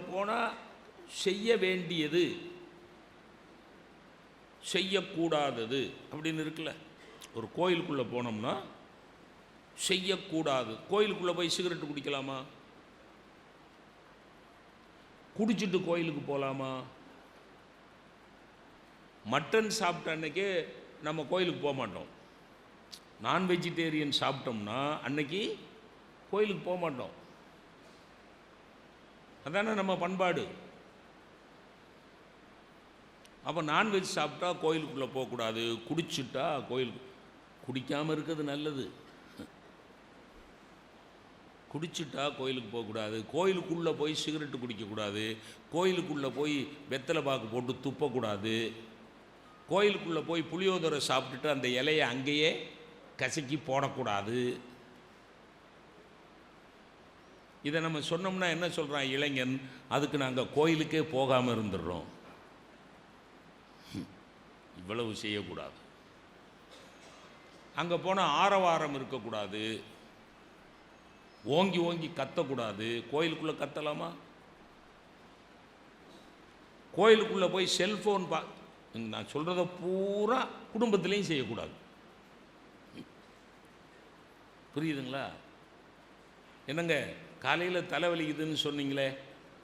போனால் செய்ய வேண்டியது. செய்யக்கூடாதது அப்படின்னு இருக்குல்ல. ஒரு கோயிலுக்குள்ளே போனோம்னா செய்யக்கூடாது. கோயிலுக்குள்ளே போய் சிகரெட்டு குடிக்கலாமா? குடிச்சிட்டு கோயிலுக்கு போகலாமா மட்டன் சாப்பிட்ட அன்னைக்கே நம்ம கோயிலுக்கு போக மாட்டோம். நான் வெஜிடேரியன் சாப்பிட்டோம்னா அன்னைக்கு கோயிலுக்கு போக மாட்டோம். அதானே நம்ம பண்பாடு. அப்போ நான்வெஜ் சாப்பிட்டா கோயிலுக்குள்ளே போகக்கூடாது குடிச்சிட்டா கோயிலுக்கு குடிக்காமல் இருக்கிறது நல்லது. குடிச்சிட்டா கோயிலுக்கு போகக்கூடாது கோயிலுக்குள்ளே போய் சிகரெட்டு குடிக்கக்கூடாது கோயிலுக்குள்ளே போய் வெத்தலை பாக்கு போட்டு துப்பக்கூடாது. கோயிலுக்குள்ளே போய் புளியோதரை சாப்பிட்டுட்டு அந்த இலையை அங்கேயே கசக்கி போடக்கூடாது. இதை நம்ம சொன்னோம்னா என்ன சொல்கிறான் இளைஞன்? அதுக்கு நாங்கள் கோயிலுக்கே போகாமல் இருந்துடுறோம். இவ்வளவு செய்யக்கூடாது. அங்கே போனால் ஆரவாரம் இருக்கக்கூடாது. ஓங்கி ஓங்கி கத்தக்கூடாது. கோயிலுக்குள்ளே கத்தலாமா? கோயிலுக்குள்ளே போய் செல்ஃபோன் பா நான் சொல்கிறத பூரா குடும்பத்துலேயும் செய்யக்கூடாது. புரியுதுங்களா? என்னங்க? காலையில் தலைவலிக்குதுன்னு சொன்னீங்களே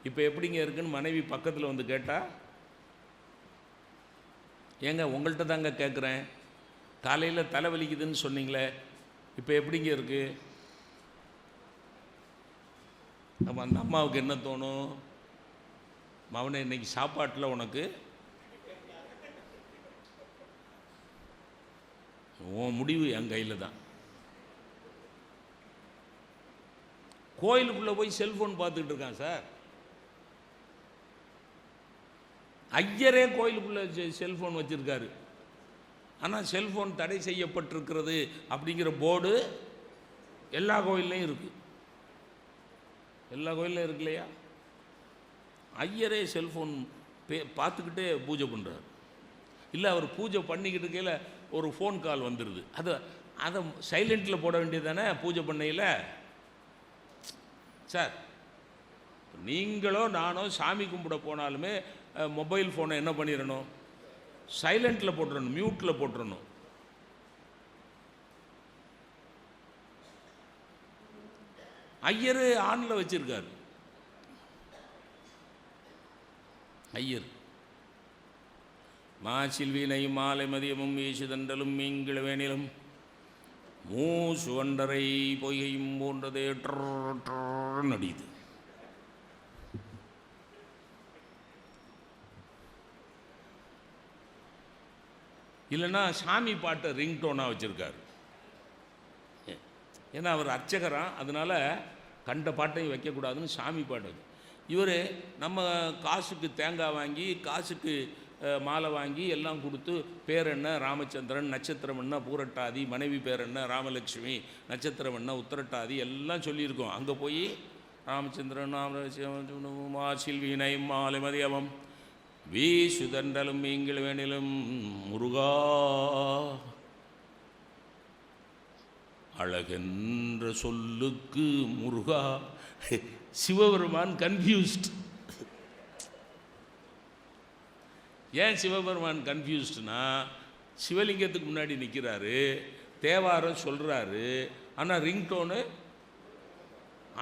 இப்போ எப்படிங்க இருக்குன்னு மனைவி பக்கத்தில் வந்து கேட்டால் ஏங்க உங்கள்கிட்ட தாங்க கேட்குறேன் காலையில் தலைவலிக்குதுன்னு சொன்னீங்களே இப்போ எப்படிங்க இருக்கு? அப்போ அந்த அம்மாவுக்கு என்ன தோணும்? மவனை இன்னைக்கு சாப்பாட்டில் உனக்கு உன் முடிவு என் கையில் தான். கோயிலுக்குள்ளே போய் செல்ஃபோன் பார்த்துக்கிட்டு இருக்கான் சார். ஐயரே கோயிலுக்குள்ளே செல்ஃபோன் வச்சுருக்காரு. ஆனால் செல்ஃபோன் தடை செய்யப்பட்டிருக்கிறது அப்படிங்கிற போர்டு எல்லா கோயில்லையும் இருக்குது எல்லா கோயில்லையும் இருக்கு இல்லையா? ஐயரே செல்ஃபோன் பே பார்த்துக்கிட்டே பூஜை பண்ணுறாரு இல்லை அவர் பூஜை பண்ணிக்கிட்டு இருக்கையில் ஒரு ஃபோன் கால் வந்துடுது அதை அதை சைலண்ட்டில் போட வேண்டியது தானே பூஜை பண்ணையில்? சார் நீங்களோ நானோ சாமி கும்பிட போனாலுமே மொபைல் ஃபோனை என்ன பண்ணிடணும் சைலண்ட்டில் போட்டுறணும் மியூட்டில் போட்டுறணும் ஐயர் ஆனில் வச்சிருக்காரு. ஐயர். மாசில் வீணையும் மாலை மதியமும் வீசுதண்டலும் மீங்கிழ வேணிலும் மூசுவண்டரை பொய்கையும் போன்றதே ட்ரர் நடியுது இல்லைன்னா சாமி பாட்டை ரிங்டோனாக வச்சுருக்காரு. ஏன்னா அவர் அர்ச்சகரா அதனால கண்ட பாட்டையும் வைக்கக்கூடாதுன்னு சாமி பாட்டு இவர் நம்ம காசுக்கு தேங்காய் வாங்கி காசுக்கு மாலை வாங்கி எல்லாம் கொடுத்து பேர் என்ன? ராமச்சந்திரன் நட்சத்திரம் என்ன? பூரட்டாதி மனைவி பேர் என்ன? ராமலட்சுமி நட்சத்திரம் என்ன? உத்திரட்டாதி எல்லாம் சொல்லியிருக்கோம். அங்கே போய் ராமச்சந்திரன் ராமலட்சுமி மாசில் வீணை மாலை மதியமம். வீசுதண்டலும் மீங்கள் வேணிலும் முருகா அழகென்ற சொல்லுக்கு முருகா. சிவபெருமான் கன்ஃபியூஸ்ட் ஏன் சிவபெருமான் கன்ஃபியூஸ்டுனா சிவலிங்கத்துக்கு முன்னாடி நிற்கிறாரு தேவாரம் சொல்கிறாரு ஆனால் ரிங்டோனு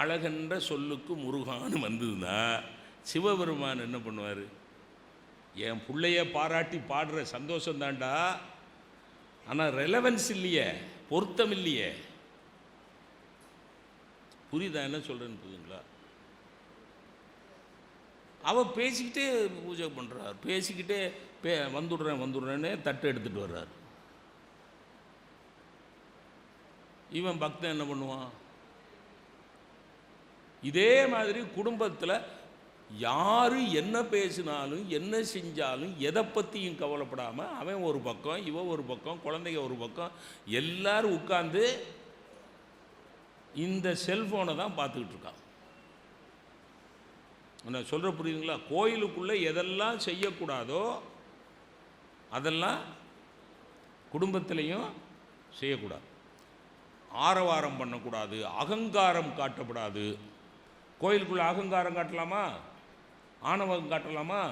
அழகென்ற சொல்லுக்கு முருகான்னு வந்ததுன்னா சிவபெருமான் என்ன பண்ணுவார்? என் பிள்ளைய பாராட்டி பாடுற சந்தோஷம் தாண்டா. ஆனால் ரெலவன்ஸ் இல்லையே பொருத்தம் இல்லையே. புரியுதா என்ன சொல்கிறேன்னு புரியுங்களா அவ பேசிக்கிட்டே பூஜை பண்ணுறார் பேசிக்கிட்டே பே வந்துடுறேன் வந்துடுறேன்னு தட்டு எடுத்துகிட்டு வர்றார். இவன் பக்தன் என்ன பண்ணுவான்? இதே மாதிரி குடும்பத்தில் யார் என்ன பேசினாலும் என்ன செஞ்சாலும் எதை பற்றியும் கவலைப்படாமல் அவன் ஒரு பக்கம் இவன் ஒரு பக்கம் குழந்தைங்க ஒரு பக்கம் எல்லாரும் உட்காந்து இந்த செல்ஃபோனை தான் பார்த்துக்கிட்டு இருக்கான். நான் சொல்கிற புரியுதுங்களா? கோயிலுக்குள்ளே எதெல்லாம் செய்யக்கூடாதோ அதெல்லாம் குடும்பத்திலையும் செய்யக்கூடாது. ஆரவாரம் பண்ணக்கூடாது அகங்காரம் காட்டக்கூடாது கோயிலுக்குள்ளே அகங்காரம் காட்டலாமா? ஆணவம் காட்டலாமா?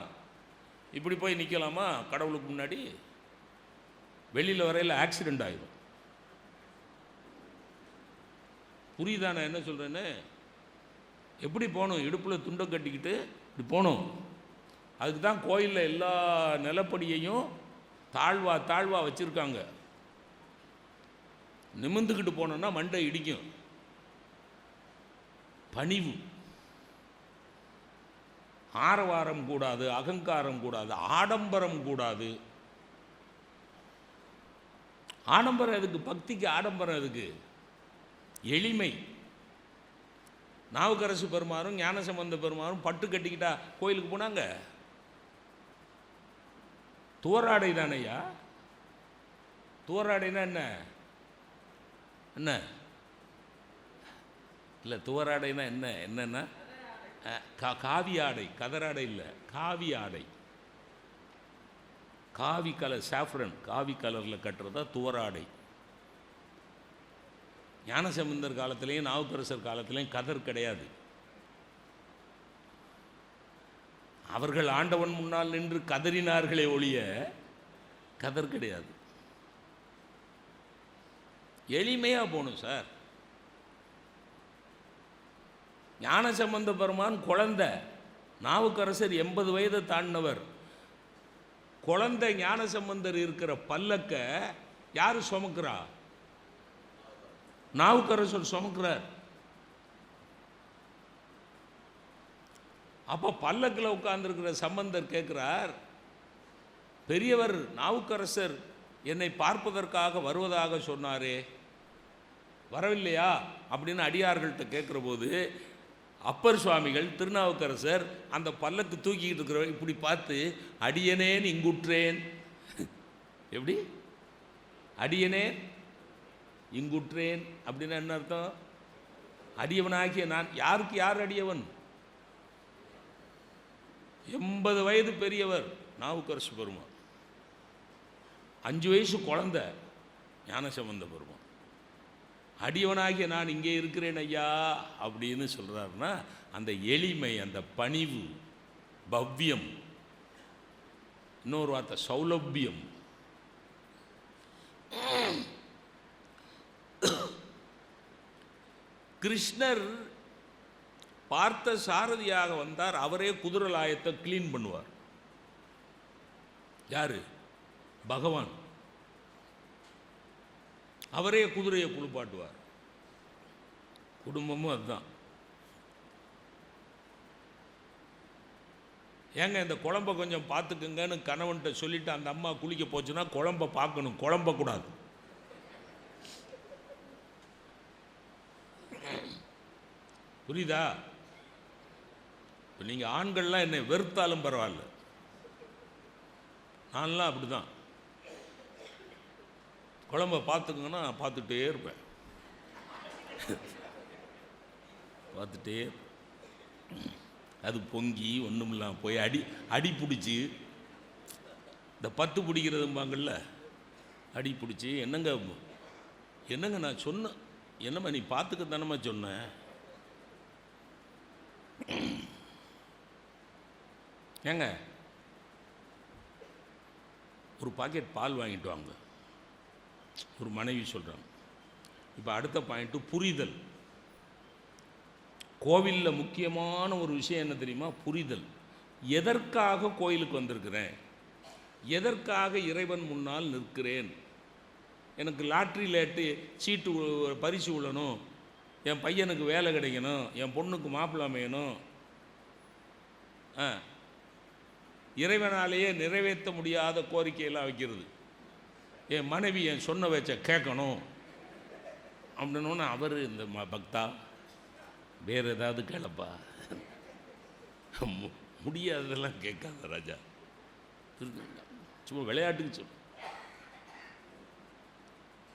இப்படி போய் நிற்கலாமா கடவுளுக்கு முன்னாடி வெளியில் வரையில் ஆக்சிடெண்ட் ஆகிடும் புரியுதா நான் என்ன சொல்கிறேன்னு எப்படி போகணும்? இடுப்பில் துண்டை கட்டிக்கிட்டு இப்படி போகணும். அதுக்கு தான் கோயிலில் எல்லா நிலப்படியையும் தாழ்வா தாழ்வா வச்சுருக்காங்க. நிமிந்துக்கிட்டு போனோன்னா மண்டை இடிக்கும். பணிவு. ஆரவாரம் கூடாது அகங்காரம் கூடாது ஆடம்பரம் கூடாது. ஆடம்பரம் எதுக்கு? பக்திக்கு ஆடம்பரம் எதுக்கு? எளிமை. நாவுக்கரசு பெருமாறும் ஞானசம்பந்த பெருமாறும் பட்டு கட்டிக்கிட்டா கோயிலுக்கு போனாங்க. துவராடை தானையா துவராடைனா என்ன? என்ன? இல்லை துவராடைனா என்ன? என்னன்னா கா- காவி ஆடை கதராடை இல்லை காவி ஆடை. காவி கலர் சாஃப்ரன் காவி கலரில் கட்டுறதா துவராடை. ஞானசம்பந்தர் காலத்திலையும் நாவுக்கரசர் காலத்திலையும் கதர் கிடையாது. அவர்கள் ஆண்டவன் முன்னால் நின்று கதறினார்களே ஒழிய கதர் கிடையாது. எளிமையாக போகணும் சார். ஞானசம்பந்த பெருமான் குழந்தை நாவுக்கரசர் எண்பது வயதை தாண்டினவர். குழந்தை ஞானசம்பந்தர் இருக்கிற பல்லக்க யார் சுமக்கிறா? நாவுக்கரசர் சுமக்கிறார். அப்போ பல்லக்கில் உட்கார்ந்துருக்கிற சம்பந்தர் கேட்குறார் பெரியவர் நாவுக்கரசர் என்னை பார்ப்பதற்காக வருவதாக சொன்னாரே வரவில்லையா? அப்படின்னு அடியார்கள்ட்ட கேட்குற போது அப்பர் சுவாமிகள் திருநாவுக்கரசர் அந்த பல்லக்கு தூக்கிக்கிட்டு இருக்கிற இப்படி பார்த்து அடியனேன் இங்குற்றேன். எப்படி? அடியனேன் இங்குற்றேன் அப்படின்னா என்ன அர்த்தம்? அடியவனாகிய நான். யாருக்கு யார் அடியவன்? எண்பது வயது பெரியவர் நாவுக்கரசு பெருமா அஞ்சு வயசு குழந்த ஞானசம்பந்த பெருமா அடியவனாகிய நான் இங்கே இருக்கிறேன் ஐயா அப்படின்னு சொல்கிறாருன்னா அந்த எளிமை அந்த பணிவு பவ்யம் இன்னொரு வார்த்தை சௌலபியம். கிருஷ்ணர் பார்த்த சாரதியாக வந்தார் அவரே குதிரலாயத்தை க்ளீன் பண்ணுவார். யாரு? பகவான். அவரே குதிரையை குளிப்பாட்டுவார். குடும்பமும் அதுதான். ஏங்க இந்த குழம்ப கொஞ்சம் பார்த்துக்குங்கன்னு கணவன்கிட்ட சொல்லிட்டு அந்த அம்மா குளிக்க போச்சுன்னா குழம்ப பார்க்கணும். குழம்ப புரியுதா? இப்போ நீங்கள் ஆண்கள்லாம் என்னை வெறுத்தாலும் பரவாயில்ல. நான்லாம் அப்படி தான் குழம்ப பார்த்துக்குங்கன்னா நான் பார்த்துட்டே இருப்பேன். பார்த்துட்டே அது பொங்கி ஒன்றும் இல்லாமல் போய் அடி அடி பிடிச்சி இந்த பத்து பிடிக்கிறதும்பாங்கள்ல அடி பிடிச்சி என்னங்க என்னங்க நான் சொன்னேன் என்னம்மா நீ பார்த்துக்க தானம்மா சொன்னேன் ஏங்க? ஒரு பாக்கெட் பால் வாங்கிட்டு வாங்க. ஒரு மனைவி சொல்கிறாங்க இப்போ அடுத்த பாயிண்ட்டு புரிதல். கோவிலில் முக்கியமான ஒரு விஷயம் என்ன தெரியுமா? புரிதல். எதற்காக கோயிலுக்கு வந்திருக்கிறேன்? எதற்காக இறைவன் முன்னால் நிற்கிறேன்? எனக்கு லாட்ரி லேட்டு சீட்டு பரிசு விழணும் என் பையனுக்கு வேலை கிடைக்கணும். என் பொண்ணுக்கு மாப்பிள்ளை அமையணும். ஆ இறைவனாலேயே நிறைவேற்ற முடியாத கோரிக்கையெல்லாம் வைக்கிறது. என் மனைவி என் சொன்ன வச்ச கேட்கணும். அப்படின்னோன்னு அவர் இந்த ம பக்தா வேறு ஏதாவது கேளப்பா. மு- முடியாததெல்லாம் கேட்காத ராஜா. சும்மா விளையாட்டுக்கு சொல்லு.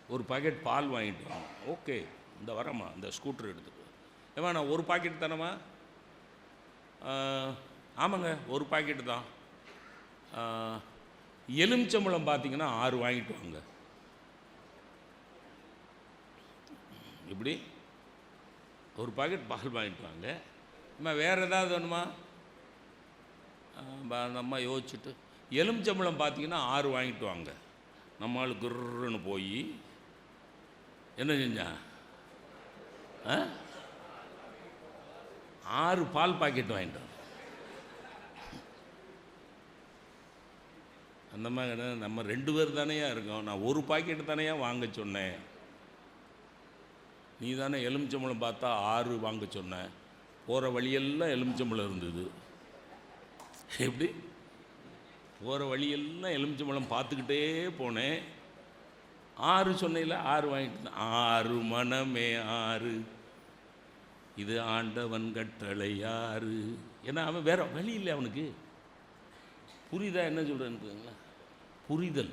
ஒரு பாக்கெட் பால் வாங்கிட்டு வாங்க ஓகே இந்த வரம்மா இந்த ஸ்கூட்டர் எடுத்துக்கோ. ஏமா நான் ஒரு பாக்கெட் தானேம்மா? ஆமாங்க ஒரு பாக்கெட்டு தான். எலுமிச்சம்பழம் பார்த்தீங்கன்னா ஆறு வாங்கிட்டு வாங்க இப்படி ஒரு பாக்கெட் பால் வாங்கிட்டு வாங்க அம்மா வேறு ஏதாவது வேணுமா? நம்ம யோசிச்சுட்டு. எலுமிச்சம்பழம் பார்த்தீங்கன்னா ஆறு வாங்கிட்டு வாங்க நம்ம ஆளு குர்ன்னு போய் என்ன செஞ்சான் ஆறு பால் பாக்கெட் வாங்கிட்டு அந்த மாதிரி நம்ம ரெண்டு பேர் தானேயா இருக்கோம். நான் ஒரு பாக்கெட் தானேயா வாங்க சொன்னேன். நீ தானே எலுமிச்சம்பழம் பார்த்தா ஆறு வாங்க சொன்னேன். போகிற வழியெல்லாம் எலுமிச்சம்பழம் இருந்தது. எப்படி? போகிற வழியெல்லாம் எலுமிச்சம்பழம் பார்த்துக்கிட்டே போனேன். ஆறு சொன்னையில் ஆறு வாங்கிட்டு ஆறு மனமே ஆறு. இது ஆண்டவன் கட்டளை ஆறு. ஏன்னா அவன் வேற வழி இல்லை அவனுக்கு? புரியுதா? என்ன சொல்கிறேன்னு புரிதல்.